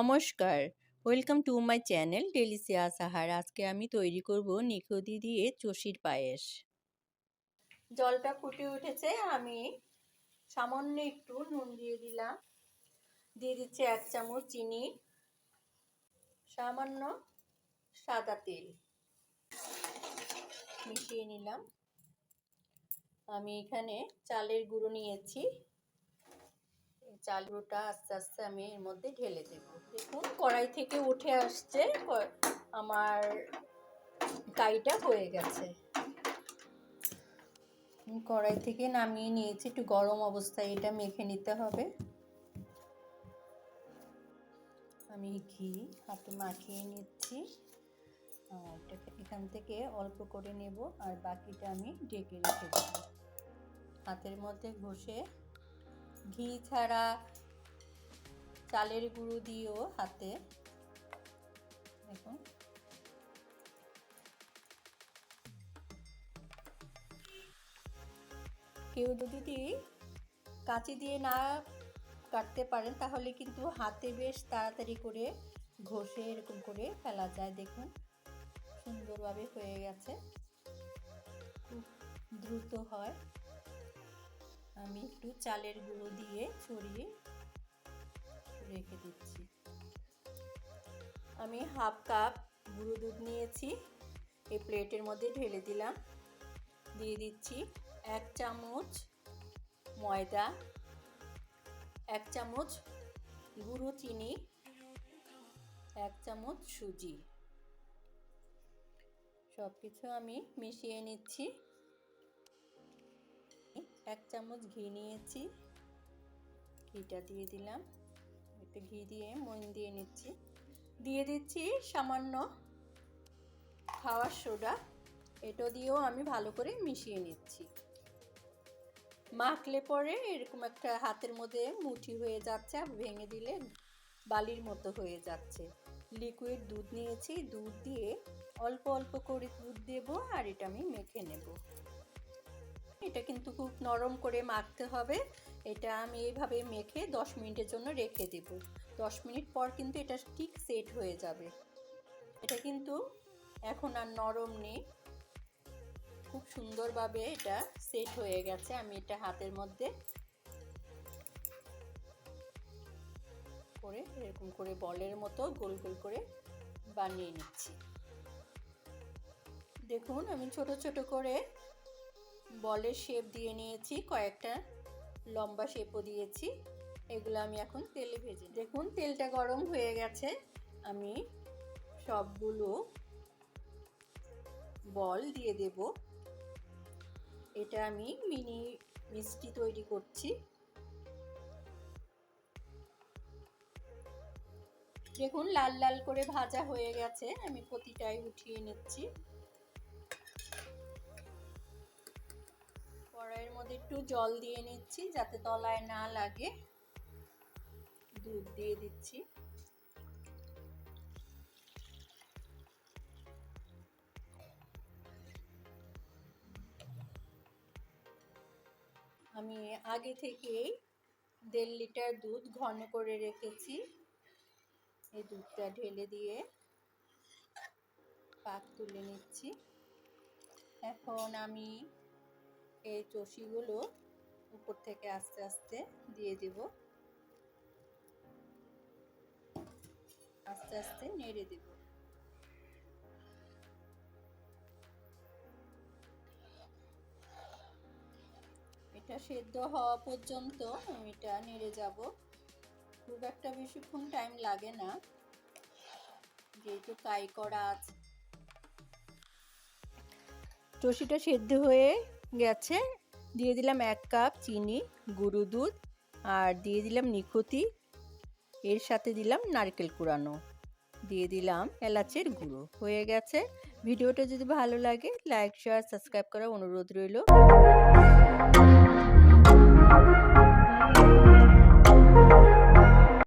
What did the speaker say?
নমস্কার। Welcome to my channel Delicia সাহার আজকে আমি তৈরি করব নিখুদি দিয়ে চষির পায়েস। জলটা ফুটে উঠেছে, আমি সামান্য একটু নুন দিয়ে দিলাম। দিয়ে দিচ্ছি এক চামচ চিনি, সামান্য সাদা তেল। মিশিয়ে নিলাম। আমি এখানে চালের গুঁড়ো নিয়েছি। চাল আস্তে আস্তে আমি এর মধ্যে ঢেলে দেব। দেখুন, কড়াই থেকে উঠে আসছে আমার কাইটা হয়ে গেছে। কড়াই থেকে নামিয়ে নিয়েছি, একটু গরম অবস্থায় এটা মেখে নিতে হবে। আমি ঘি হাতে মাখিয়ে নিচ্ছি। এখান থেকে অল্প করে নেব, আর বাকিটা আমি ঢেকে রেখে দেব। হাতের মধ্যে ঘষে ঘি ছাড়া চালের গুঁড়ো দিয়েও হাতে। দেখুন। কেউ যদি কাঁচি দিয়ে না কাটতে পারেন, তাহলে কিন্তু হাতে বেশ তাড়াতাড়ি করে ঘষে এরকম করে ফেলা যায়। দেখুন, সুন্দরভাবে হয়ে গেছে। খুব দ্রুত হয়। আমি একটু চালের গুঁড়ো দিয়ে ছড়িয়ে রেখে দিচ্ছি। আমি হাফ কাপ গুঁড়ো দুধ নিয়েছি, এই প্লেটের মধ্যে ঢেলে দিলাম। দিয়ে দিচ্ছি এক চামচ ময়দা, এক চামচ গুঁড়ো চিনি, এক চামচ সুজি। সব কিছু আমি মিশিয়ে নিচ্ছি। এক চামচ ঘি নিয়েছি। ঘিটা দিয়ে দিলাম। একটু ঘি দিয়ে মন দিয়ে নিচ্ছি। দিয়ে দিচ্ছি সামান্য খাওয়ার সোডা। এটা দিয়েও আমি ভালো করে মিশিয়ে নিচ্ছি। মাখলে পরে এরকম একটা হাতের মধ্যে মুঠি হয়ে যাচ্ছে আর ভেঙে দিলে বালির মতো হয়ে যাচ্ছে। লিকুইড দুধ নিয়েছি। দুধ দিয়ে অল্প অল্প করে দুধ দেবো আর এটা আমি মেখে নেব। এটা কিন্তু খুব নরম করে মাখতে হবে। এটা আমি এইভাবে মেখে দশ মিনিটের জন্য রেখে দেব। দশ মিনিট পর কিন্তু এটা ঠিক সেট হয়ে যাবে। এটা কিন্তু এখন আর নরম নেই। খুব সুন্দরভাবে এটা সেট হয়ে গেছে। আমি এটা হাতের মধ্যে করে এরকম করে বলের মতো গোল গোল করে বানিয়ে নিচ্ছি। দেখুন, আমি ছোট ছোট করে বলের শেপ দিয়ে নিয়েছি, কয়েকটা লম্বা শেপও দিয়েছি। এগুলো আমি এখন তেলে ভেজে দেখুন, তেলটা গরম হয়ে গেছে। আমি সবগুলো বল দিয়ে দেব। এটা আমি মিনি মিষ্টি তৈরি করছি। দেখুন, লাল লাল করে ভাজা হয়ে গেছে। আমি প্রতিটাই উঠিয়ে নিচ্ছি। মধ্যে একটু জল দিয়ে নিচ্ছি যাতে তলায় না লাগে। দুধ দিয়ে দিচ্ছি। আমি আগে থেকেই দেড় লিটার দুধ ঘন করে রেখেছি। এই দুধটা ঢেলে দিয়ে পাক তুলে নিচ্ছি। এখন আমি এই চষিগুলো উপর থেকে আস্তে আস্তে দিয়ে দেব। আস্তে আস্তে নেড়ে দেব। এটা সেদ্ধ হওয়া পর্যন্ত আমি এটা নেড়ে যাব। খুব একটা বেশিক্ষণ টাইম লাগে না। যেহেতু ফ্রাই করা আছে চষিটা সেদ্ধ হয়ে গেছে। দিয়ে দিলাম এক কাপ চিনি, গুঁড়ো দুধ আর দিয়ে দিলাম নিখুতি। এর সাথে দিলাম নারকেল কুড়ানো। দিয়ে দিলাম এলাচের গুঁড়ো। হয়ে গেছে। ভিডিওটা যদি ভালো লাগে, লাইক, শেয়ার, সাবস্ক্রাইব করার অনুরোধ রইল।